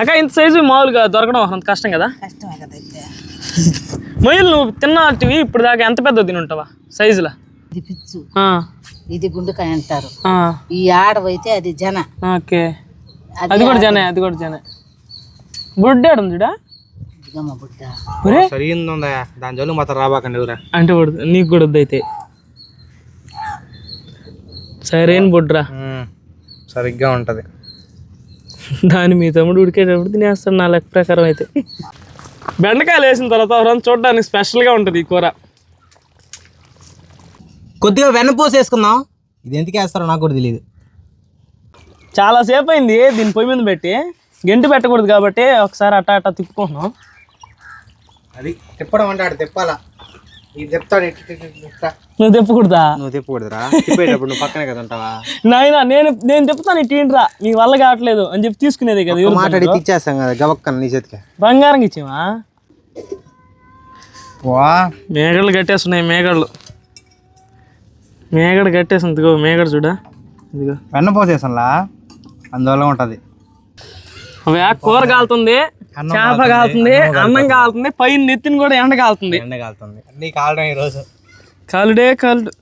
అక్క ఇంత సైజు మామూలుగా దొరకడం అంత కష్టం కదా? కష్టమే కదా అయితే. మొయ్యలు నువ్వు తిన్నటివి ఇప్పుడు దాకా ఎంత పెద్ద తిని ఉంటావా సైజులా? ఇది పిచ్చు. ఆ, ఇది గుండుకాయ అంటారు. ఆ, ఈ ఆడవైతే అది జన. ఓకే. అది కూడా జనే అది కూడా జనే. బుడ్డాడు చూడా? ఇదిగమ్మ బుడ్డ. ఒరే. సరిగిందా దాని జోలు మాత్రం రాబాకండి ఎవరా అంటే వద్దు, నీకు కూడా వద్దు అయితే. సరైన బుడ్రా. సరిగ్గా ఉంటది. దాన్ని మీ తమ్ముడు ఉడికేటప్పుడు తినేస్తాడు నా లెక్క ప్రకారం అయితే. బెండకాయలు వేసిన తర్వాత ఎవరైనా చూడడానికి స్పెషల్గా ఉంటుంది ఈ కూర. కొద్దిగా వెన్నపూస వేసుకుందాం. ఇది ఎందుకు వేస్తారో నాకు కూడా తెలియదు చాలా సేపు అయింది దీన్ని పొయ్యి మీద పెట్టి. గెంటి పెట్టకూడదు కాబట్టి ఒకసారి అట్టా అట్టా తిప్పుకుంటున్నాం. అది తిప్పడం అంటే ఆడు తిప్పాలా? నువ్వు తిప్పకూడదా? నువ్వు తిప్పకూడదురా. తిప్పేటప్పుడు నువ్వు పక్కనే కదా ఉంటావా నాయన నేను నేను తిప్పుతాను ఇటీంట్రా నీ వల్ల కావట్లేదు అని చెప్పి తీసుకునేది కదా మాట్లాడి ఇచ్చేస్తాం కదా గబక్కన నీ చేతికి. బంగారం ఇచ్చావా? వా. మేగళ్ళు కట్టేస్తున్నాయి మేగళ్ళు మేగడ కట్టేసింది ఇదిగో మేగడ చూడా. ఇదిగో. వెన్నపూస వేసాంలా అందువల్ల ఉంటది. అవే కూర కాలుతుంది. చేప కాలుతుంది అన్నం కాలుతుంది. పైన నెత్తిని కూడా ఎండ కాలుతుంది. ఎండ కాలుతుంది. అన్ని కాలడం ఈరోజు? కాలుడే కాలుడు.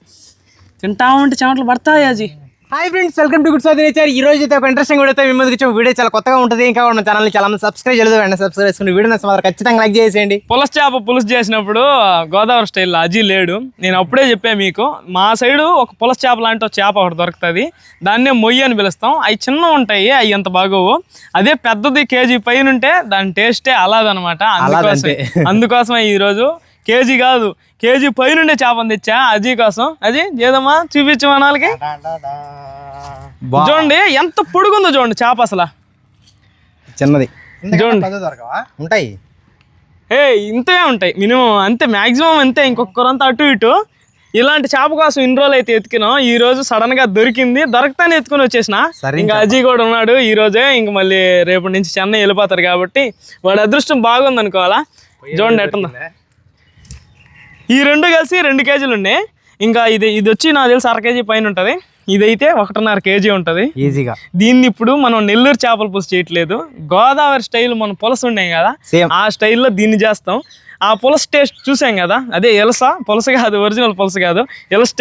తింటా ఉంటే చెమటలు పడతాయి అజీ? Hi friends welcome to good sir nature ఈ రోజు అయితే ఒక ఇంట్రెస్టింగ్ వీడియో అయితే మీ ముందుకు వీడియో చాలా కొత్తగా ఉంటుంది. ఇంకా మన ఛానల్ చాలా మంది సబ్స్క్రైబ్ చేయలేదు వెంటనే సబ్స్క్రైబ్ చేసుకుని వీడియో మాత్రం ఖచ్చితంగా లైక్ చేసేయండి. పులస చేప పులుసు చేసినప్పుడు గోదావరి స్టైల్లో అజీ లేడు. నేను అప్పుడే చెప్పా మీకు మా సైడు ఒక పులస చేప లాంటి ఒక చేప ఒకటి దొరుకుతుంది. దాన్నే మొయ్యి అని పిలుస్తాం. అవి చిన్న ఉంటాయి అవి అంత బాగోవు. అదే పెద్దది కేజీ పైన ఉంటే దాని టేస్టే అలాదనమాట అందుకోసం అందుకోసం ఈరోజు కేజీ కాదు కేజీ పైనుండే చేపను తెచ్చా? అజీ కోసం. అజీ ఏదమ్మా? చూపించు మన వాళ్ళకి చూడండి ఎంత పొడుగుందో చూడండి చేప అసలు. చిన్నది. చూడండి. ఉంటాయి. ఏ ఇంతే ఉంటాయి. మినిమం అంతే మాక్సిమం అంతే ఇంకొకరంతా అటు ఇటు. ఇలాంటి చేప కోసం ఇన్ని రోజులు అయితే ఎతికినాం ఈ రోజు సడన్గా దొరికింది. దొరకతానే ఎత్తుకుని వచ్చేసిన. ఇంకా అజయ్ కూడా ఉన్నాడు. ఈ రోజే ఇంక మళ్ళీ రేపటి నుంచి చెన్నై వెళ్ళిపోతారు కాబట్టి వాడి అదృష్టం బాగుంది అనుకోవాలా చూడండి ఎట్టుందో. ఈ రెండు కలిసి రెండు కేజీలు ఉన్నాయి. ఇంకా ఇది ఇది వచ్చి నాకు తెలిసి అర కేజీ పైన ఉంటుంది. ఇదైతే ఒకటిన్నర కేజీ ఉంటుంది. ఈజీగా దీన్ని ఇప్పుడు మనం నెల్లూరు చేపల పులుసు చేయట్లేదు. గోదావరి స్టైల్ మనం పులస ఉండే కదా. ఆ స్టైల్లో దీన్ని చేస్తాం. ఆ పులస టేస్ట్ చూసాం కదా? అదే ఎలస. పులస కాదు ఒరిజినల్ పులస కాదు. ఎలస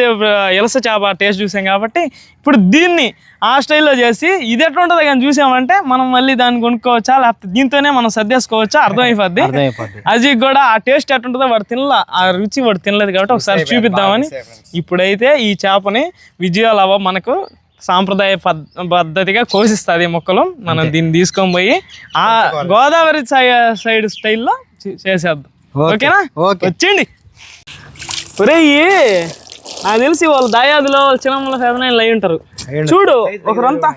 ఎలస చేప టేస్ట్ చూసాం కాబట్టి ఇప్పుడు దీన్ని ఆ స్టైల్లో చేసి ఇది ఎట్లా ఉంటుందో కానీ చూసామంటే మనం మళ్ళీ దాన్ని కొనుక్కోవచ్చా? లేకపోతే దీంతోనే మనం సర్దేసుకోవచ్చా? అర్థమైపోద్ది. అది కూడా ఆ టేస్ట్ ఎట్టుంటుందో వాడు తినలా ఆ రుచి వాడు తినలేదు కాబట్టి ఒకసారి చూపిద్దామని ఇప్పుడైతే ఈ చేపని విజయాలవ మనకు సాంప్రదాయ పద్ పద్ధతిగా కోసిస్తుంది మొక్కలు. మనం దీన్ని తీసుకొని పోయి ఆ గోదావరి సై- సైడ్ స్టైల్లో చేసేద్దాం. ఓకేనా? ఓకే. వచ్చేయండి. ఒరే నాకు తెలిసి వాళ్ళు దాయాదిలో వాళ్ళ చిన్నమ్మలో అయి ఉంటారు. చూడు ఒకరంతా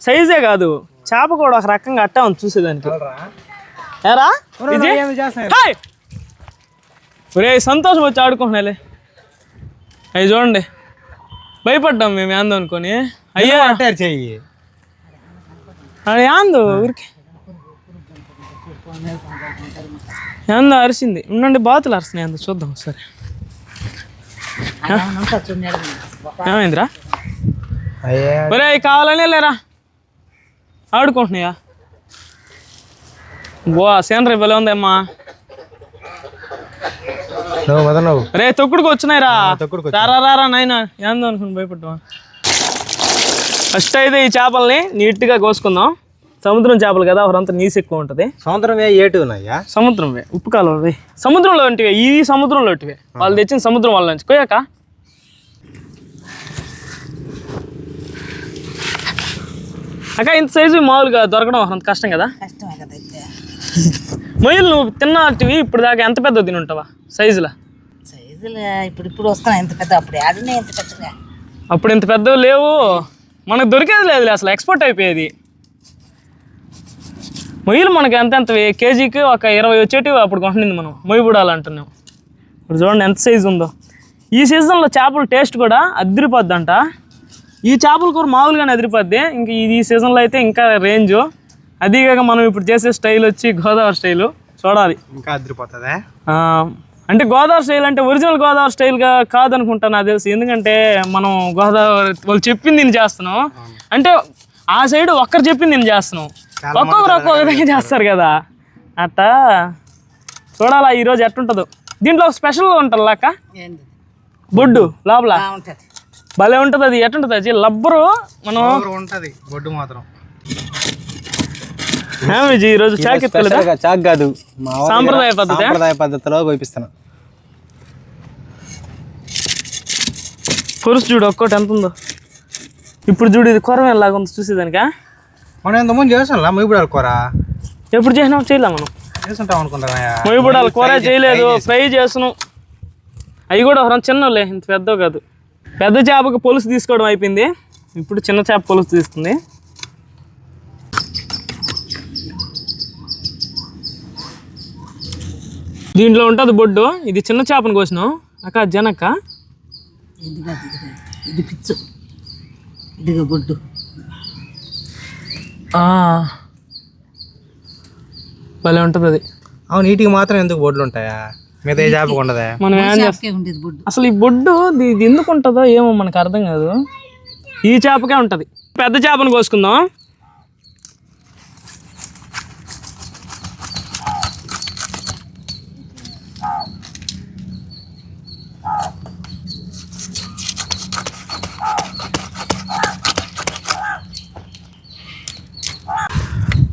సైజే కాదు. చేప కూడా ఒక రకంగా అట్టా ఉంది చూసేదానికి? హాయ్! ఒరే సంతోషం వచ్చి ఆడుకుంటున్నాలే అవి చూడండి. భయపడ్డాం మేము ఏందో అనుకొని. అయ్యా. చెయ్యి. అది ఏందో ఊరికి. ఏందో అరిసింది. ఉండండి బాతులు అరుస్తున్నాయి ఏందో చూద్దాం ఒకసారి. ఏమైందిరా? ఒరే అవి కావాలనే లేరా? ఆడుకుంటున్నాయా? బో సీనరీ భలే ఉందమ్మా. రే తొక్కుడుకు వచ్చినాయిరా. తొక్కుడుకు రారా రారా నాయన ఏందో అనుకుని భయపడ్డా ఫస్ట్ అయితే ఈ చేపల్ని నీట్గా కోసుకుందాం. సముద్రం చేపలు కదా ఒకరంతా నీసు ఎక్కువ ఉంటుంది. సంవత్సరం ఏటు ఉన్నాయా సముద్రంవే ఉప్పు కాలువవి సముద్రంలో ఉంటివే ఇది సముద్రంలో ఉంటివే వాళ్ళు తెచ్చిన సముద్రం వాళ్ళ నుంచి. కోయాక అక్క ఇంత సైజు మామూలుగా దొరకడం అంత కష్టం కదా? మొయ్యలు నువ్వు తిన్నటివి ఇప్పుడు దాకా ఎంత పెద్ద తిని ఉంటావా? సైజులా సైజులు ఇప్పుడు ఇప్పుడు వస్తున్నాయి ఎంత పెద్ద అప్పుడు ఆడినే ఎంత పెద్దగా. అప్పుడు ఇంత పెద్దవి లేవు. మనకు దొరికేది లేదు అసలు ఎక్స్పోర్ట్ అయిపోయేది. మొయ్యలు మనకి ఎంత ఎంత కేజీకి ఒక ఇరవై వచ్చేటివి అప్పుడు కొంటుంది మనం. మొయ్యి బుడాలు అంటున్నాం. ఇప్పుడు చూడండి ఎంత సైజు ఉందో. ఈ సీజన్లో చేపల టేస్ట్ కూడా అదిరిపోద్దంట. ఈ చేపల కూర మామూలుగానే అదిరిపోద్ది. ఇంక ఇది ఈ సీజన్లో అయితే ఇంకా రేంజ్ అది కాక మనం ఇప్పుడు చేసే స్టైల్ వచ్చి గోదావరి స్టైలు చూడాలి. ఇంకా అదిరిపోతుందా? అంటే గోదావరి స్టైల్ అంటే ఒరిజినల్ గోదావరి స్టైల్గా కాదనుకుంటా నాకు తెలిసి. ఎందుకంటే మనం గోదావరి వాళ్ళు చెప్పింది నేను చేస్తున్నాం. అంటే ఆ సైడ్ ఒక్కరు చెప్పింది నేను చేస్తున్నాం. ఒక్కొక్కరు ఒక్కొక్క విధంగా చేస్తారు కదా. అట్ట చూడాలా ఈరోజు ఎట్టుంటుందో. దీంట్లో ఒక స్పెషల్ ఉంటుంది అక్క ఏంది బొడ్డు లోపల. ఉంటుంది. భలే ఉంటుంది అది. ఎట్టుంటుంది అది లబ్బరు మనం ఉంటది బొడ్డు మాత్రం. ఈరోజు చాకెత్తలేదా స్పెషల్గా చాక్ కాదు. సాంప్రదాయ పద్ధతా? సాంప్రదాయ పద్ధతిలో కోపిస్తున్నా పురుషు చూడు ఒక్కోటి ఎంత ఉందో ఇప్పుడు చూడు ఇది కొరమే లాగా ఉంది చూసేదానికా? మనం ఎంతమంది చేస్తాం మొయ్యబుడాలి కూర. ఎప్పుడు చేసినా చేయలే మనం? చేసుంటాం అనుకుంటారా మొయ్యబడాలి కూర చేయలేదు ఫ్రై చేస్తున్నాం అవి కూడా ఒక చిన్నలే ఇంత పెద్ద కాదు. పెద్ద చేపకు పొలుసు తీసుకోవడం అయిపోయింది. ఇప్పుడు చిన్న చేప పొలుసు తీస్తుంది. దీంట్లో ఉంటుంది బొడ్డు. ఇది చిన్న చేపను కోసినాం అక్క జనక్క? ఇది పిచ్చు. ఇదిగో గుడ్డు ఆ. భలే ఉంటుంది అది. అవును నీటికి మాత్రం ఎందుకు బొడ్లు ఉంటాయా? మిగతా ఏ చేపకు ఉండదా? మనం ఏం చేస్తాం. చేపకే ఉండేది గుడ్డు అసలు ఈ బొడ్డు ఇది ఎందుకు ఉంటుందో ఏమో మనకు అర్థం కాదు. ఈ చేపకే ఉంటుంది. పెద్ద చేపను కోసుకుందాం.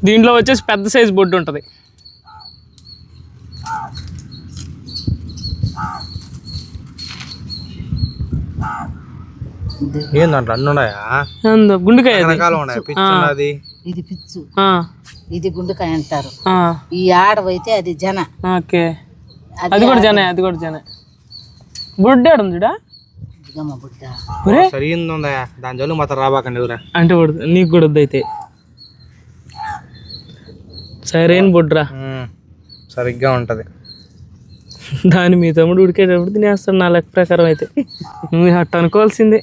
దీంట్లో వచ్చేసి పెద్ద సైజు బొడ్డు ఉంటుంది. ఏందంట అన్ని ఉన్నాయా? గుండెకాయ ఉన్నది. ఇది పిచ్చు. ఆ, ఇది గుండుకాయ అంటారు. ఆ, ఈ ఆడవైతే అది జన. ఓకే. అది కూడా జనే అది కూడా జనే. బుడ్డాడు చూడా? దాని జోలు మాత్రం రాబాకండి అంటే నీకు కూడా వద్దు అయితే. సరైన బుడ్రా. సరిగ్గా ఉంటది. దాని మీ తమ్ముడు ఉడికేటప్పుడు తినేస్తాడు నా లెక్క ప్రకారం అయితే. నువ్వు అట్ట అనుకోవాల్సిందే.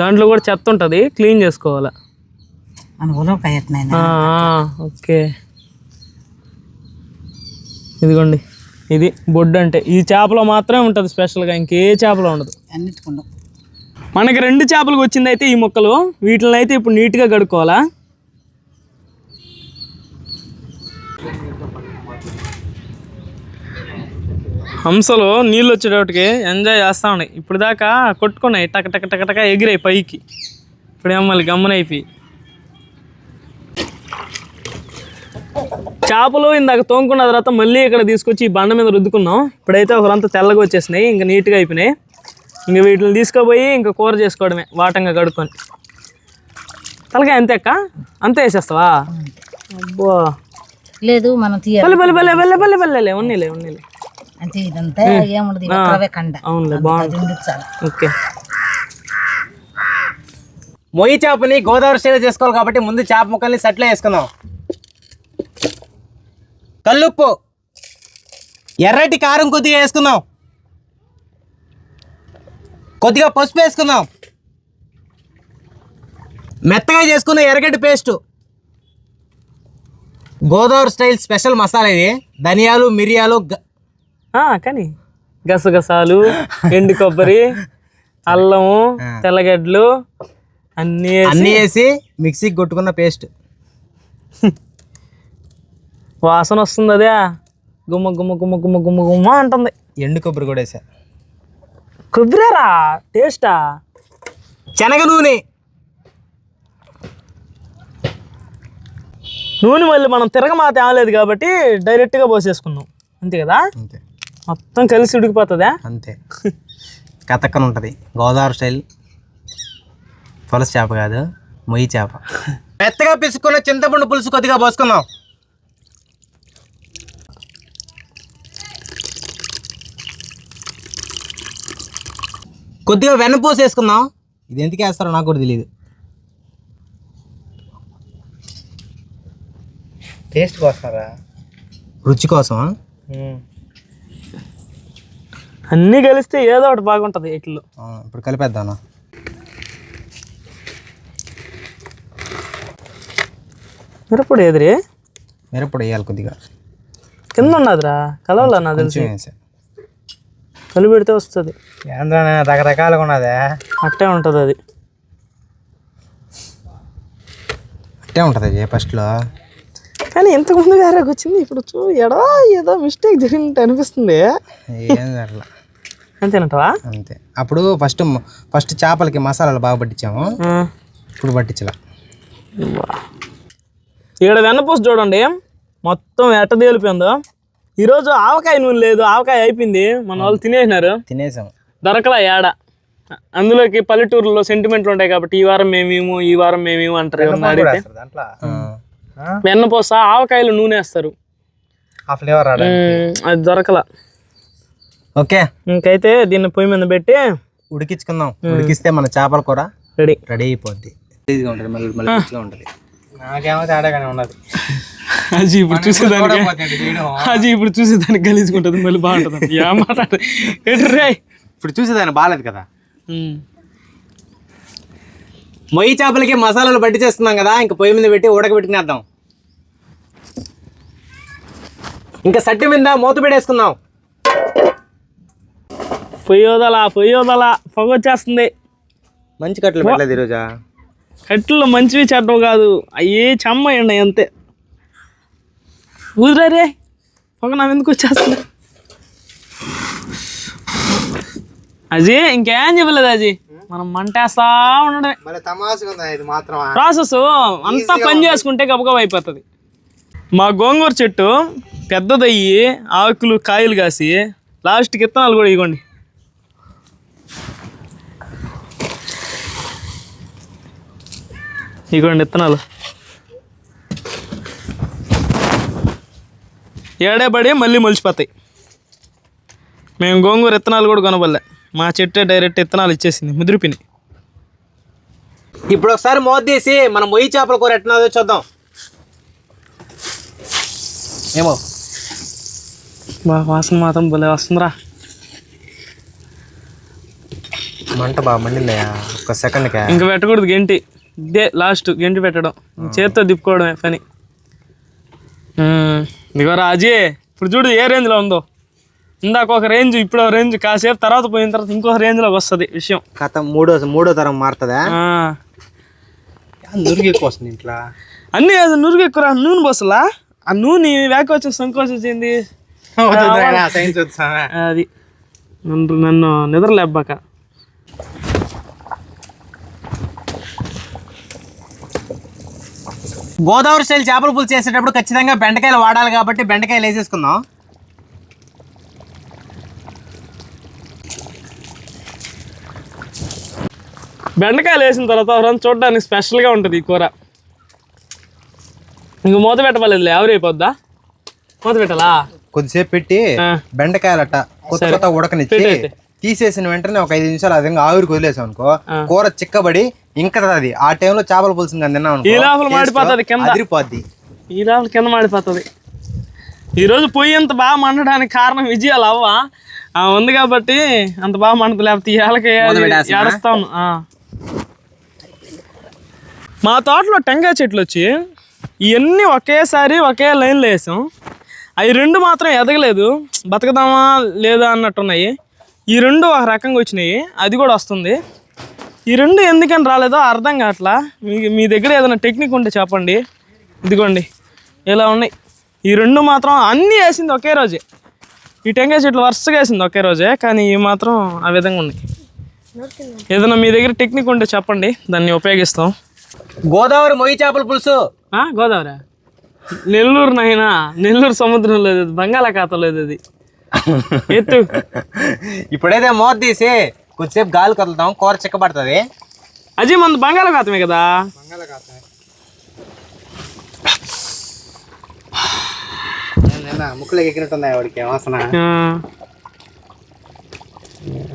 దాంట్లో కూడా చెత్త ఉంటుంది క్లీన్ చేసుకోవాలా? ఓకే. ఇదిగోండి ఇది బొడ్డు అంటే ఈ చేపలో మాత్రమే ఉంటుంది స్పెషల్గా ఇంకే చేపలో ఉండదు. అన్నిటికుండా మనకి రెండు చేపలకు వచ్చింది అయితే ఈ మొక్కలు. వీటిని అయితే ఇప్పుడు నీట్గా కడుక్కోవాలా? హంసలు నీళ్ళు వచ్చేటప్పటికి ఎంజాయ్ చేస్తూ ఉన్నాయి. ఇప్పుడు దాకా కొట్టుకున్నాయి. టక టక టక టక ఎగిరాయి పైకి. ఇప్పుడు ఏమో మళ్ళీ గమ్మనైపోయి చేపలు ఇందాక తోముకున్న తర్వాత మళ్ళీ ఇక్కడ తీసుకొచ్చి ఈ బండ మీద రుద్దుకున్నాం. ఇప్పుడైతే ఒకరంతా తెల్లగా వచ్చేసినాయి. ఇంకా నీట్గా అయిపోయినాయి. ఇంకా వీటిని తీసుకుపోయి ఇంకా కూర చేసుకోవడమే వాటంగా కడుక్కొని. తలకాయ అంతే అక్క? అంతే వేసేస్తావా? అబ్బో. లేదు మనం తీయాలి. బల్లె బల్లె బల్లె బల్లె బల్లె బల్లెలే ఉన్నీలే ఉన్నీలే. అంటే ఇదంతా ఏముండదు ఒక్కరవే కండ. అవునులే బాగుంది. ఓకే. మొయ్యి చేపని గోదావరి స్టైల్ చేసుకోవాలి కాబట్టి ముందు చేప ముక్కల్ని సెట్లో వేసుకుందాం. కల్లుప్పు. ఎర్రటి కారం కొద్దిగా వేసుకుందాం. కొద్దిగా పసుపు వేసుకుందాం. మెత్తగా చేసుకున్న ఎర్రగడ్డ paste. Godavari style special masala ఇది. ధనియాలు మిరియాలు కానీ గసగసాలు ఎండు కొబ్బరి అల్లము తెల్లగడ్డలు అన్నీ అన్నీ వేసి మిక్సీకి కొట్టుకున్న పేస్ట్. వాసన వస్తుంది అదే. గుమ్మ గుమ్మ గుమ్మ గుమ్మ గుమ్మ గుమ్మ అంటుంది. ఎండు కొబ్బరి కూడా వేసా. కొబ్బరిరా టేస్టా? శనగ నూనె. నూనె మళ్ళీ మనం తిరగమాత ఆలేదు కాబట్టి డైరెక్ట్గా పోసేసుకున్నాం. అంతే కదా? అంతే. మొత్తం కలిసి ఉడికిపోతుందా? అంతే. కథక్కన ఉంటుంది గోదావరి స్టైల్. పులస చేప కాదు మొయ్యి చేప. మెత్తగా పిసుకున్న చింతపండు పులుసు కొద్దిగా పోసుకుందాం. కొద్దిగా వెన్నపూస వేసుకుందాం ఇది ఎందుకు వేస్తారో నాకు కూడా తెలియదు టేస్ట్ కోసరా రుచి కోసమా? అన్నీ కలిస్తే ఏదో ఒకటి బాగుంటుంది వీటిలో ఆ, ఇప్పుడు కలిపేద్దానా మిరపొడి ఎదురే మిరప్పొడి వేయాలి కొద్దిగా. కింద ఉన్నదిరా. కలవలా నాకు తెలిసి? కలిపెడితే వస్తుంది. రకరకాలుగా ఉన్నదే? అట్టే ఉంటుంది అది. అట్టే ఉంటుంది ఫస్ట్లో కానీ ఇంతకుముందు వేరేకి వచ్చింది ఇప్పుడు చూ ఎడా ఏదో మిస్టేక్ జరిగినట్టు అనిపిస్తుంది. ఏం జరగల. అంతేనంటవా? అంతే. అప్పుడు ఫస్ట్ ఫస్ట్ చేపలకి మసాలాలు బాగా పట్టించాము. ఇప్పుడు పట్టించలా. ఇక్కడ వెన్నపూస చూడండి. మొత్తం ఎట్ట తేలిపోయిందో. ఈరోజు ఆవకాయ నూనె లేదు ఆవకాయ అయిపోయింది. మన వాళ్ళు తినేసినారు. తినేసాం. దొరకలా ఏడ అందులోకి పల్లెటూరులో సెంటిమెంట్లు ఉంటాయి కాబట్టి ఈ వారం మేమేమో ఈ వారం మేమేమో అంటారు ఏమన్నా అడిగితే. వెన్నపూస ఆవకాయలు నూనె వేస్తారు. ఆ ఫ్లేవర్ ఉమ్, అది దొరకలా. ఓకే. ఇంకైతే దీన్ని పొయ్యి మీద పెట్టి ఉడికించుకుందాం. ఉడికిస్తే మన చేపల కూర రెడీ. రెడీ అయిపోద్ది. ఉంటుంది మళ్ళీ మళ్ళీ రుచిగా ఉంటుంది. నాకేమో తేడాగానే ఉన్నది. అది ఇప్పుడు చూసేదానికి అది ఇప్పుడు చూసేదానికి గలీజుకుంటుంది మళ్ళీ బాగుంటుంది. ఏం రే? ఇప్పుడు చూసేదాన్ని బాగాలేదు కదా. మొయ్యి చేపలకి మసాలాలు పట్టి చేస్తున్నాం కదా ఇంకా పొయ్యి మీద పెట్టి ఉడకబెట్టుకునేద్దాం ఇంకా సట్టి మీద మూత పెట్టేసుకుందాం. పొయ్యి వదలా పొయ్యి వదలా పొగ వచ్చేస్తుంది. మంచి కట్టలు పెట్టలేదు ఈరోజా? కట్లు మంచివి చెడ్డవు కాదు. అయ్యే చెమ్మయండి అంతే. ఊదిరా రే. పొగ నా ఎందుకు వచ్చేస్తుంది? అజీ ఇంకేం చెప్పలేదు అజీ? మనం మంటేస్తా మాత్రం ప్రాసెస్ అంతా పని చేసుకుంటే గబగబ అయిపోతుంది. మా గోంగూర చెట్టు పెద్దదయ్యి ఆకులు కాయలు కాసి లాస్ట్కి ఇత్తనాలు కూడా ఇవ్వండి. ఇగోండి ఇత్తనాలు. ఏడే పడి మళ్ళీ మొలిచిపోతాయి. మేము గోంగూర ఇత్తనాలు కూడా కొనబల్లే మా చెట్టే డైరెక్ట్ ఇత్తనాలు ఇచ్చేసింది ముదిరిపిని ఇప్పుడు ఒకసారి మూత తీసి మనం మొయ్యి చేపల కూర ఎట్టినదో చూద్దాం. ఏమో. బా వాసన మాత్రం భలే వస్తుందిరా. మంట బాగా మండిందయ్యా ఒక సెకండ్కే. ఇంకా పెట్టకూడదు గెంటి. ఇదే లాస్ట్ గెంటి పెట్టడం. చేత్తో తిప్పుకోవడమే పని. ఇదిగో రాజీ ఇప్పుడు చూడు ఏ రేంజ్లో ఉందో. ఇందాక ఒక రేంజ్ ఇప్పుడు రేంజ్ కాసేపు తర్వాత పోయిన తర్వాత ఇంకొక రేంజ్లోకి వస్తుంది విషయం. కథ మూడో మూడో తరం మారుతుందా. నురుగు ఎక్కువ వస్తుంది ఇంట్లో. అన్నీ అది నురుగు ఎక్కువ నూనె పోసలా ఆ నూనె వ్యాకోచం సంకోచం చెంది సైన్స్ అది. నన్ను నన్ను నిద్రలేబ్బాక గోదావరి స్టైల్ చేపల పులుసు చేసేటప్పుడు ఖచ్చితంగా బెండకాయలు వాడాలి కాబట్టి బెండకాయలు వేసేసుకుందాం. బెండకాయలు వేసిన తర్వాత ఎవరైనా చూడడానికి స్పెషల్గా ఉంటుంది ఈ కూర. ఇంక మూత పెట్టబలేదు ఎవరు అయిపోద్దా? మూత పెట్టాలా? కొద్దిసేపు పెట్టి ఆ. బెండకాయలు అట్ట కొత్త కొత్త ఉడకనిచ్చి. తీసేసిన వెంటనే ఒక ఐదు నిమిషాలు అదంగా ఆవిరికి వదిలేసాం అనుకో. కూర చిక్కబడి ఇంకా అది ఆ టైంలో చేపల పులుసు తిన్నాం ఈ లోపల మాడిపోతది కింద. అదిరిపోద్ది. ఈ లోపల కింద మాడిపోతుంది. ఈరోజు పొయ్యి అంత బాగా మండడానికి కారణం విజయాలు అవ్వ. ఉంది కాబట్టి అంత బాగా మండదు లేకపోతే ఇవాళకి? ఏడుస్తాను. మా తోటలో టెంకాయ చెట్లు వచ్చి ఇవన్నీ ఒకేసారి ఒకే లైన్లో వేసాం. అవి రెండు మాత్రం ఎదగలేదు. బతకదామా లేదా అన్నట్టున్నాయి. ఈ రెండు ఒక రకంగా వచ్చినాయి. అది కూడా వస్తుంది. ఈ రెండు ఎందుకని రాలేదో అర్థం కావట్లా. మీ మీ దగ్గర ఏదైనా టెక్నిక్ ఉంటే చెప్పండి. ఇదిగోండి. ఇలా ఉన్నాయి. ఈ రెండు మాత్రం అన్నీ వేసింది ఒకే రోజే. ఈ టెంకాయ చెట్లు వరుసగా వేసింది ఒకే రోజే కానీ ఇవి మాత్రం ఆ విధంగా ఉన్నాయి. ఏదైనా మీ దగ్గర టెక్నిక్ ఉంటే చెప్పండి. దాన్ని ఉపయోగిస్తాం. గోదావరి మొయ్యి చేపల పులుసు. గోదావరి. నెల్లూరు నైనా నెల్లూరు సముద్రం లేదు బంగాళాఖాతం లేదు అది. ఎత్తు ఇప్పుడైతే మూత తీసి కొద్దిసేపు గాలి కదులుతాం కూర చిక్కబడుతుంది. అజయ్ మన బంగాళాఖాతమే కదా? ముక్కులోకి ఎక్కినట్టున్నాయి వాడికి వాసన.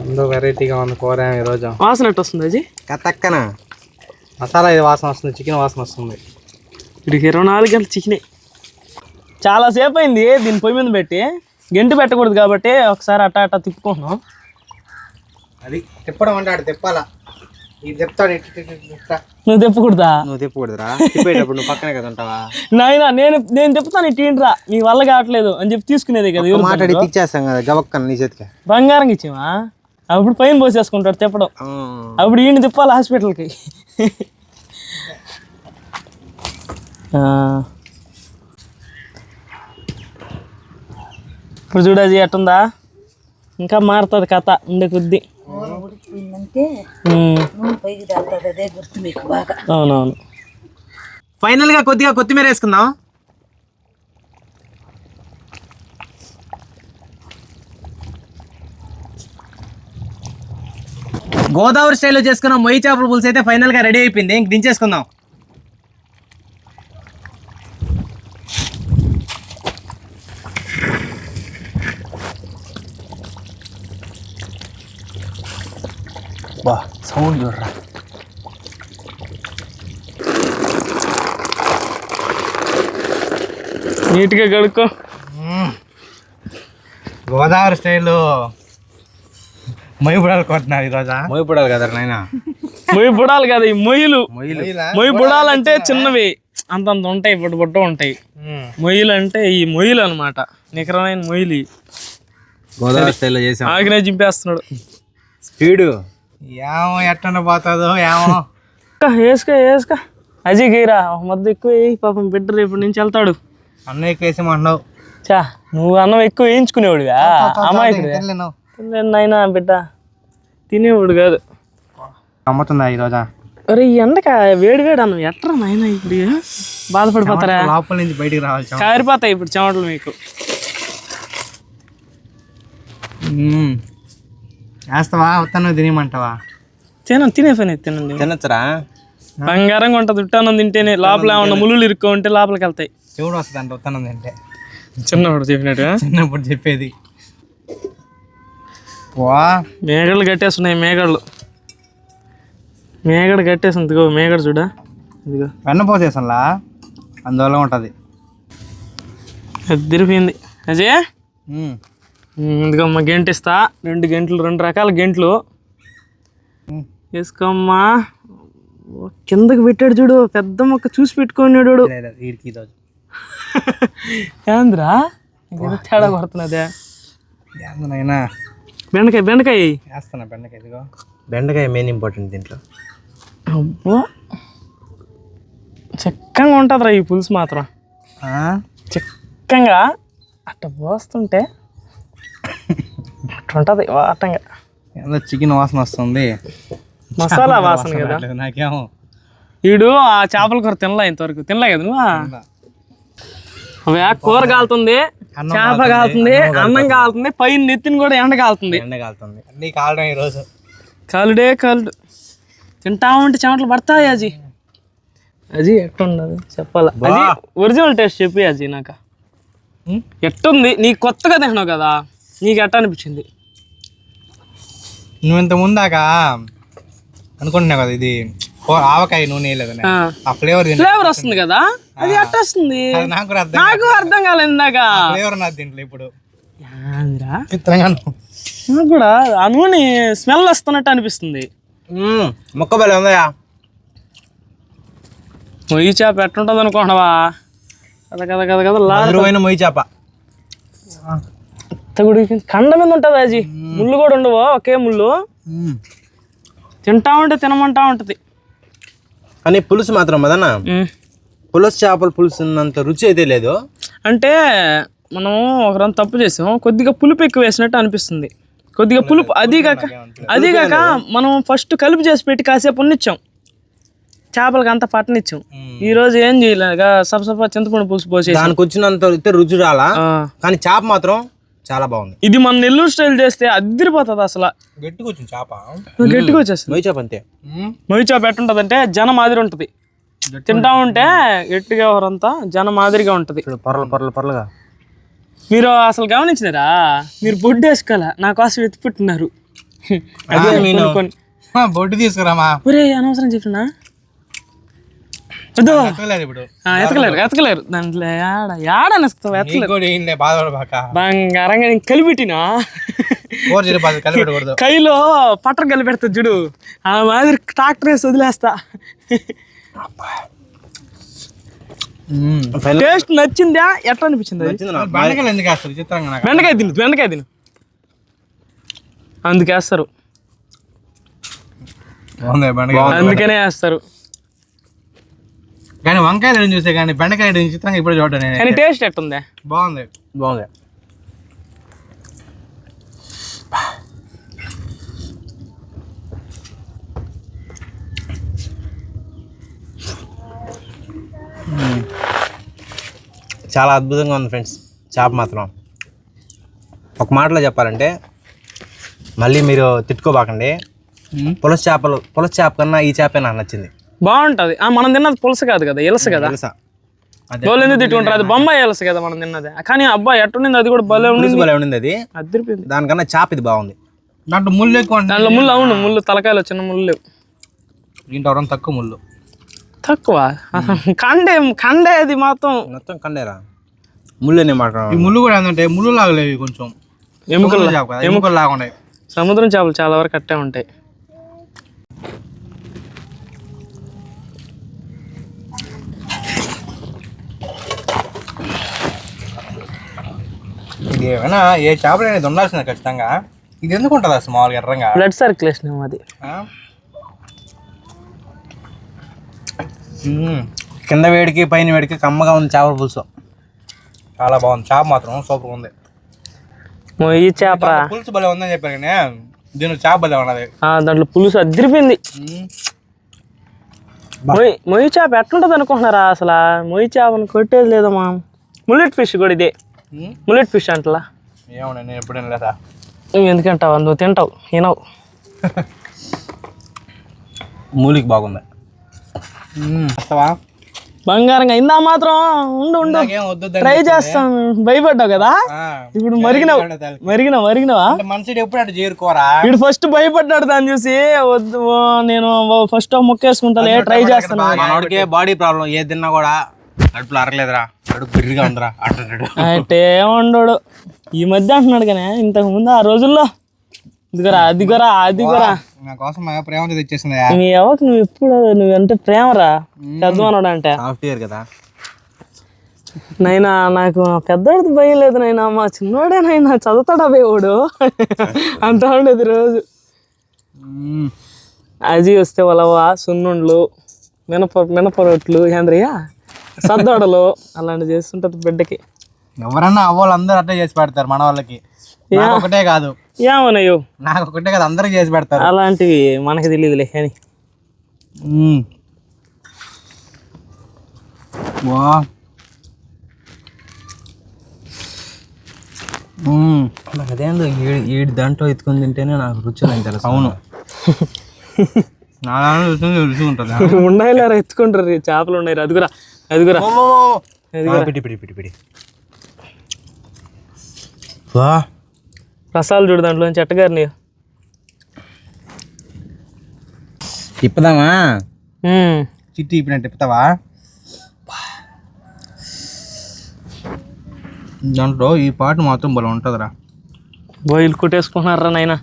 ఎంతో వెరైటీగా ఉంది కూర ఈరోజు. వాసన ఎట్టు వస్తుంది అజయ్? కతక్కన మసాలా ఇది వాసన వస్తుంది చికెన్ వాసన వస్తుంది. ఇక్కడికి ఇరవై నాలుగు గంటలు చికెనే. చాలాసేపు అయింది దీన్ని పొయ్యి మీద పెట్టి. గంటి పెట్టకూడదు కాబట్టి ఒకసారి అట్టా అట్టా తిప్పుకుంటున్నాం. అది తిప్పడం అంటే ఆడు తిప్పాలా? ఇది తిప్పుతాడు. నువ్వు తిప్పకూడదా? నువ్వు తిప్పకూడదురా. తిప్పేటప్పుడు నువ్వు పక్కనే కదా ఉంటావా? నాయన నేను నేను తిప్పుతాను ఇటు ఏంట్రా నీ వల్ల కావట్లేదు అని చెప్పి తీసుకునేది కదా మాట్లాడి ఇచ్చేస్తాం కదా గబక్కన నీ చేతికి. బంగారం ఇచ్చావా? అప్పుడు పైన పోసేసుకుంటాడు తిప్పడం. అప్పుడు ఈయన తిప్పాలి హాస్పిటల్కి. ఇప్పుడు చూడది ఎట్టుందా? ఇంకా మారుతుంది కథ ఉండే కొద్దీ. అవునవును. ఫైనల్గా కొద్దిగా కొత్తిమీర వేసుకుందాం. గోదావరి స్టైల్లో చేసుకున్న మొయ్యి చేపల పులుసు అయితే ఫైనల్గా రెడీ అయిపోయింది. ఇంక దించేసుకుందాం. బా సౌండ్ చూడరా నీట్గా కడుక్కో గోదావరి స్టైల్లో మొయ్యి బుడాలు కొట్టినారు ఈరోజా మొయ్యి బుడాలు కదా నాయన మొయ్యి బుడాలు కదా ఈ మొయ్యలు మొయ్యి బుడాలు అంటే చిన్నవి అంతంత ఉంటాయి బుడ్డ బుడ్డ ఉంటాయి మొయ్యలు అంటే ఈ మొయ్యలు అనమాట నికరమైన మొయ్యలు. గోదావరి స్టైల్లో చేసాం ఆగినే చింపేస్తున్నాడు స్పీడు ఏమో ఎట్టన పోతుందో ఏమో. వేసుకో వేసుకో. అజయ్ గీరా ఒక ముద్ద ఎక్కువ వేయి. పాపం బిడ్డ రేపు నుంచి వెళ్తాడు. అన్నయ్య వేసేమంటున్నావు చా నువ్వు అన్నం ఎక్కువ వేయించుకునేవాడుగా అమ్మాయికి నాయనా బిడ్డ. తినేవాడు కాదు. అమ్ముతుందా ఈరోజా? అరే ఈ ఎండక వేడి వేడి అన్నం ఎట్రా నాయనా ఇప్పుడు? బాధపడిపోతారా? లోపల నుంచి బయటికి రావాలి. కారిపోతాయి ఇప్పుడు చెమటలు మీకు. మ్మ్. వేస్తావా? వస్తాను తినేయమంటావా? తిన తినే పని తినండి తినచ్చురా. బంగారంగా ఉంటుంది ఉట్టానం తింటేనే లోపల ఏమన్నా ముళ్ళు ఇరుక్కో ఉంటే లోపలికి వెళ్తాయి. శివుడు వస్తుంది అంట వస్తాను తింటే? చిన్నప్పుడు చెప్పినట్టు చిన్నప్పుడు చెప్పేది. వా. మేగళ్ళు కట్టేస్తున్నాయి మేగళ్ళు మేగడ కట్టేసింది ఇదిగో మేగడ చూడా. ఇదిగో. వెన్న పోసేసంలా? అందువల్ల ఉంటుంది. అది తిరిపోయింది అజయ్? ఇదిగోమ్మా గంట ఇస్తా. రెండు గంటలు రెండు రకాల గంటలు. వేసుకోమ్మా. కిందకి పెట్టాడు చూడు పెద్ద మొక్క చూసి పెట్టుకున్నాడు ఏంద్రా? తేడా కొడుతున్నదే. ఏందనైనా బెండకాయ బెండకాయ. వేస్తున్నా బెండకాయ ఇదిగో? బెండకాయ మెయిన్ ఇంపార్టెంట్ దీంట్లో. అబ్బో. చిక్కంగా ఉంటుందిరా ఈ పులుసు మాత్రం. చిక్కంగా అట్ట పోస్తుంటే ఉంటుంది వాటంగా. ఏదో చికెన్ వాసన వస్తుంది. మసాలా వాసన కదా. నాకేమో. వీడు ఆ చేపల కూర తినలే ఇంతవరకు. తినలే కదా నువ్వు? అవే కూర కాలుతుంది చేప కాలుతుంది అన్నం కాలుతుంది. పైన నెత్తిని కూడా ఎండ కాలుతుంది. ఎండ కాలుతుంది. అన్నీ కాలడం ఈరోజు? కాలుడే కాలుడు. తింటా ఉంటే చెమటలు పడతాయి అజీ? అజీ ఎట్టుండదు? చెప్పాలా. ఒరిజినల్ టేస్ట్ చెప్పి అజీ నాకు. ఎట్టుంది? నీకు కొత్తగా తిన్నావు కదా? నీకు ఎట్ట అనిపించింది? నువ్వు ఇంత ముందాక అనుకుంటున్నావు కదా ఇది? కూ- ఆవకాయ నూనె వేయలేదని ఆ. ఆ ఫ్లేవర్ ఫ్లేవర్ వస్తుంది కదా? అది ఎట్ట వస్తుంది? అది నాకు కూడా అర్థం నాకు అర్థం కాలేదు ఇందాక. ఫ్లేవర్ నాకు దీంట్లో ఇప్పుడు? చిత్రంగా నాకు కూడా ఆ నూనె స్మెల్ వస్తున్నట్టు అనిపిస్తుంది. మొక్క బలి ఉందయా మొయ్యి చేప ఎట్టుంటుంది అనుకోండవా కథ కథ కథ కథ లా మధురమైన మొయ్యి చేప. గుడికి కండ మీద ఉంటుంది అజీ ముళ్ళు కూడా ఉండవు? ఒకే ముళ్ళు. తింటా ఉంటే తినమంటా ఉంటుంది. కానీ పులుసు మాత్రం మదన్న ఉమ్. పులుసు చేపల పులుసు ఉన్నంత రుచి అయితే లేదు. అంటే మనం ఒకరం తప్పు చేసాం. కొద్దిగా పులుపు ఎక్కువ వేసినట్టు అనిపిస్తుంది. కొద్దిగా పులుపు అది కాక అది కాక మనం ఫస్ట్ కలిపి చేసి పెట్టి కాసేపు ఉన్నిచ్చాం. చేపలకి అంత పట్టనిచ్చాం. ఈ రోజు ఏం చేయలేక సపసప చింతపండు పులుసు పోసేసి. దానికి వచ్చినంత రుచి రాలా. కానీ చేప మాత్రం చాలా బాగుంది. ఇది మన నెల్లూరు స్టైల్ చేస్తే అద్దరిపోతుంది అసలు. గట్టిగా వచ్చింది చేప. గట్టిగా వచ్చేస్తుంది మొయ్యి చేప అంతే. మొయ్యి చేప ఎట్టుంటది జన మాదిరి ఉంటుంది. తింటా ఉంటే గట్టిగా ఎవరంతా జన మాదిరిగా ఉంటుంది. పొరలు పొరలు పొరలుగా మీరు అసలు గమనించినారా? మీరు బొడ్డు వేసుకోవాలా? నా కోసం ఎత్తిపెట్టున్నారు అదే నేను. బొడ్డు తీసుకురామా? ఒరే అనవసరం చెప్పినా వద్దు ఎత్తలేదు ఇప్పుడు ఆ, ఎతకలేరు ఎతకలేరు దాంట్లో యాడ యాడ ఎతకలేరు బంగారంగా నేను కలిపెట్టినా? కైలో పట్టర్ కలిపెడతా చూడు. ఆ మాదిరి ట్రాక్టర్ వేసి వదిలేస్తా. టేస్ట్ నచ్చిందా? ఎట్లా అనిపించింది బెండకాయ తిను బెండకాయ తిను. అందుకేస్తారు. అందుకనే వేస్తారు. కానీ వంకాయలు ఏం చూసే కానీ బెండకాయ చిత్రంగా ఇప్పుడు చూడటం నేను టేస్ట్ ఎట్టుందే? బాగుంది. బాగుంది. చాలా అద్భుతంగా ఉంది ఫ్రెండ్స్ చేప మాత్రం. ఒక మాటలో చెప్పాలంటే మళ్ళీ మీరు తిట్టుకోబాకండి. పులస చేపలు పులస చేప కన్నా ఈ చేపే నాకు నచ్చింది. బాగుంటది. ఆ మనం తిన్నది పులుసు కాదు కదా ఎలసు కదా? వాళ్ళు ఎందుకు తిట్టుకుంటారు అది బొమ్మాయి ఎలసు కదా మనం తిన్నది. కానీ అబ్బాయి ఎట్టుండింది? అది కూడా భలే ఉండింది. భలే ఉండింది అది అదిరిపోయింది. దానికన్నా చేప ఇది బాగుంది. దాంట్లో ముళ్ళు ఎక్కువ దాంట్లో ముళ్ళు అవును ముళ్ళు తలకాయలు చిన్న ముళ్ళు. దీంట్లో ఎవరైనా తక్కువ ముళ్ళు. తక్కువ? కండే కండే అది మాత్రం. మొత్తం కండేరా? ముళ్ళు అనే మాట ఈ ముళ్ళు కూడా ఏంటంటే ముళ్ళు లాగలేవి కొంచెం. ఎముకలు ఎముకలు లాగా ఉన్నాయి. సముద్రం చేపలు చాలా వరకు అట్టే ఉంటాయి. ఏమైనా ఏ చేపలు అనేది ఉండాల్సిందే ఖచ్చితంగా. ఇది ఎందుకు ఉంటుంది అసలు మామూలుగా ఎర్రంగా? బ్లడ్ సర్క్యులేషన్ ఏమో అది. కింద వేడికి పైన వేడికి కమ్మగా ఉంది చేపల పులుసు. చాలా బాగుంది. చేప మాత్రం సూపర్ ఉంది. మొయ్యి చేప. పులుసు భలే ఉందని చెప్పారు కానీ దీని చేప భలే ఉన్నది. దాంట్లో పులుసు అదిరిపోయింది. మొయ్యి మొయ్యి చేప ఎట్లుంటది అనుకుంటున్నారా అసలు? మొయ్యి చేపను కొట్టేది లేదమ్మా. ముల్లెట్ ఫిష్ కూడా ఇదే. ముల్లెట్ ఫిష్ అంటలా? ఏమో నేను ఎప్పుడైనా లేదా నువ్వు ఎందుకంటావు నువ్వు తింటావు తినవు మూలికి బాగుంది. వస్తావా? బంగారంగా ఇందా మాత్రం. ఉండు ఉండు. ట్రై చేస్తాం. భయపడ్డావు కదా? ఇప్పుడు మరిగినావు. మరిగినావు మరిగినావా? మనిషి ఎప్పుడు అటు చేరుకోరా? వీడు ఫస్ట్ భయపడ్డాడు దాన్ని చూసి. వద్దు ఓ, నేను ఫస్ట్ ముక్క వేసుకుంటాలే ట్రై చేస్తాను. మనోడికి బాడీ ప్రాబ్లం ఏది తిన్నా కూడా కడుపులో అరగలేదురా కడుపు బిర్రిగా ఉందిరా. అంటాడు అంటే ఉండడు ఈ మధ్య అంటున్నాడు కానీ ఇంతకు ముందు ఆ రోజుల్లో. ఇదిగోరా అదిగోరా అదిగోరా. నా కోసం మా ప్రేమ తెచ్చేసింది నువ్వు ఎప్పుడు నువ్వు అంటే ప్రేమరా? పెద్దవాడు అంటే. సాఫ్ట్వేర్ కదా. నైనా నాకు పెద్దవాడిది భయం లేదు నైనా. మా చిన్నోడే నైనా చదువుతాడా భయవాడు అంత ఉండేది రోజు. అజీ వస్తే వలవ సున్నుండ్లు మినప మినప రొట్లు ఏంద్రయ్య? సద్దోడలు అలాంటివి చేస్తుంటది బిడ్డకి. ఎవరన్నా అవ్వాళ్ళందరూ అట్టే చేసి పెడతారు మన వాళ్ళకి ఒకటే కాదు. ఏమన్నాయో నాకు ఒకటే కాదు అందరికి చేసి పెడతారు. అలాంటివి మనకి తెలియదులే కానీ మ్మ్. వా. నాకు అదేందో ఏడు ఏడు దాంట్లో ఎత్తుకొని తింటేనే నాకు రుచి అని తెలుసు అవును. నా రుచి రుచి ఉంటుంది. ఉండాయిలారా ఎత్తుకుంటారు చేపలు ఉన్నాయి అదిగురా అదిగురా పిడి పిడి పిడి పిడి వా. రసాలు చూడు దాంట్లో నుంచి ఎట్టగారిని తిప్పుదామా? చిట్టి ఇప్పినట్టు తిప్పుతావా? దాంట్లో ఈ పాట మాత్రం బలం ఉంటుందిరా. బాయిల్ కుట్టేసుకుంటున్నారా నాయనా.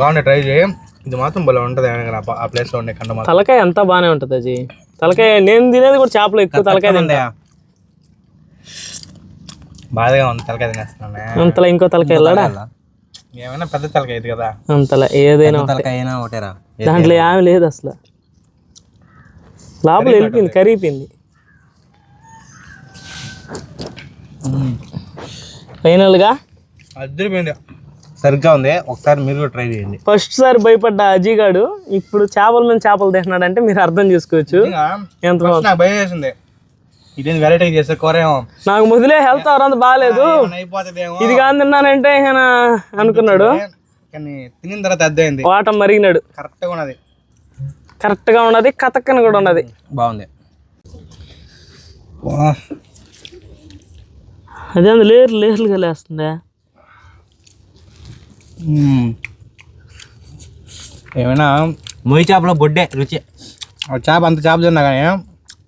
కావాలంటే ట్రై చేయి. ఇది మాత్రం బలం ఉంటుంది ఆ ప్లేస్లో ఉండే కండ తలకాయ అంతా బాగానే ఉంటుంది అజీ. తలకాయ నేను తినేది కూడా చేపలు ఎక్కువ తలకాయ తింటా. బాధగా ఉంది తలకాయ తినేస్తున్నాను. అంతలా ఇంకో తలకాయ వెళ్ళాడా? ఏమైనా పెద్ద తలకాయ ఇది కదా. అంతలా ఏదైనా. తలకాయ అయినా ఒకటేరా దాంట్లో ఏమి లేదు అసలు. లోపల వెళ్ళిపోయింది కరిగిపోయింది ఫైనల్గా? అద్దరిపోయింది. సరిగ్గా ఉంది. ఒకసారి మీరు కూడా ట్రై చేయండి. ఫస్ట్ సారి భయపడ్డ అజీగాడు ఇప్పుడు చేపల మీద చేపలు తింటున్నాడంటే మీరు అర్థం చేసుకోవచ్చు. ఎంత. నాకు భయం వేసింది ఇదేంటి వెరైటీ చేస్తే నాకు మొదలే హెల్త్ అవరంత బాగాలేదు. ఇది కాదు తిన్నానంటే ఈయన అనుకున్నాడు. కానీ తినిన తర్వాత వాటం మరిగినాడు. కరెక్ట్గా ఉన్నది. కరెక్ట్గా ఉన్నది కతక్కని కూడా ఉన్నది. బాగుంది. అదే లేరు లేర్లుగా లేస్తుందా ఏమైనా? మొయ్యి చేపలో బొడ్డే రుచి. ఆ చేప అంత చేప తిన్నా కానీ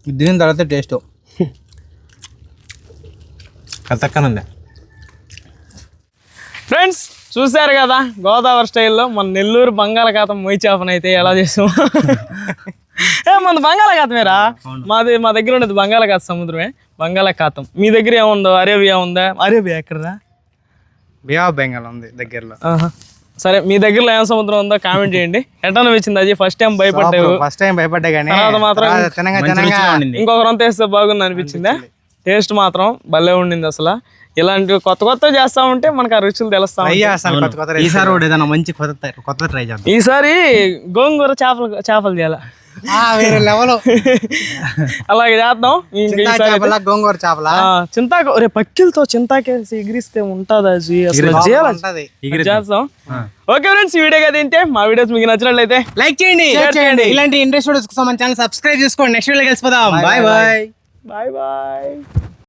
ఇది తినిన తర్వాత టేస్ట్. కతక్కనుంది ఫ్రెండ్స్ చూశారు కదా గోదావరి స్టైల్లో మన నెల్లూరు బంగాళాఖాతం మొయ్యి చేపను అయితే ఎలా చేసాం ఏ మన బంగాళాఖాతమేరా మాది మా దగ్గర ఉండేది బంగాళాఖాత సముద్రమే. బంగాళాఖాతం. మీ దగ్గర ఏముందో? అరేబియా ఉందా? అరేబియా ఎక్కడదా బే ఆఫ్ బెంగాల్ ఉంది దగ్గరలో. సరే మీ దగ్గరలో ఏం సముద్రం ఉందో కామెంట్ చేయండి. ఎట్లా వచ్చింది అది ఫస్ట్ టైం భయపడ్డావు. ఫస్ట్ టైం భయపడ్డా కానీ తర్వాత మాత్రం తర్వాత తినగా తినగా ఇంకొక రొంత వేస్తే బాగుంది అనిపించిందా? టేస్ట్ మాత్రం భలే ఉండింది అసలు. ఇలాంటి కొత్త కొత్త చేస్తా ఉంటే మనకు ఆ రుచులు తెలుస్తా ఉంటాయి. అయ్యా అసలు కొత్త కొత్త ఈసారి కూడా ఏదైనా మంచి కొత్త కొత్త ట్రై చేద్దాం. ఈసారి గోంగూర చేపలు చేపలు చేయాల? వేరే లెవెల్. అలాగే చేద్దాం. చేపల గోంగూర చేపల? ఆ, చింతాకు రే పక్కిలతో చింతాకేసి ఎగిరిస్తే ఉంటుందా జీ? అసలు చేస్తాం ఓకే ఫ్రెండ్స్ ఈ వీడియో కదా తింటే మా వీడియోస్ మీకు నచ్చినట్లయితే లైక్ చేయండి Share చేయండి. ఇలాంటి ఇంట్రెస్ట్ వీడియోస్ కోసం మన ఛానల్ సబ్స్క్రైబ్ చేసుకోండి. నెక్స్ట్ వీడియో కలిసిపోదాం. బాయ్. బాయ్. Bye bye.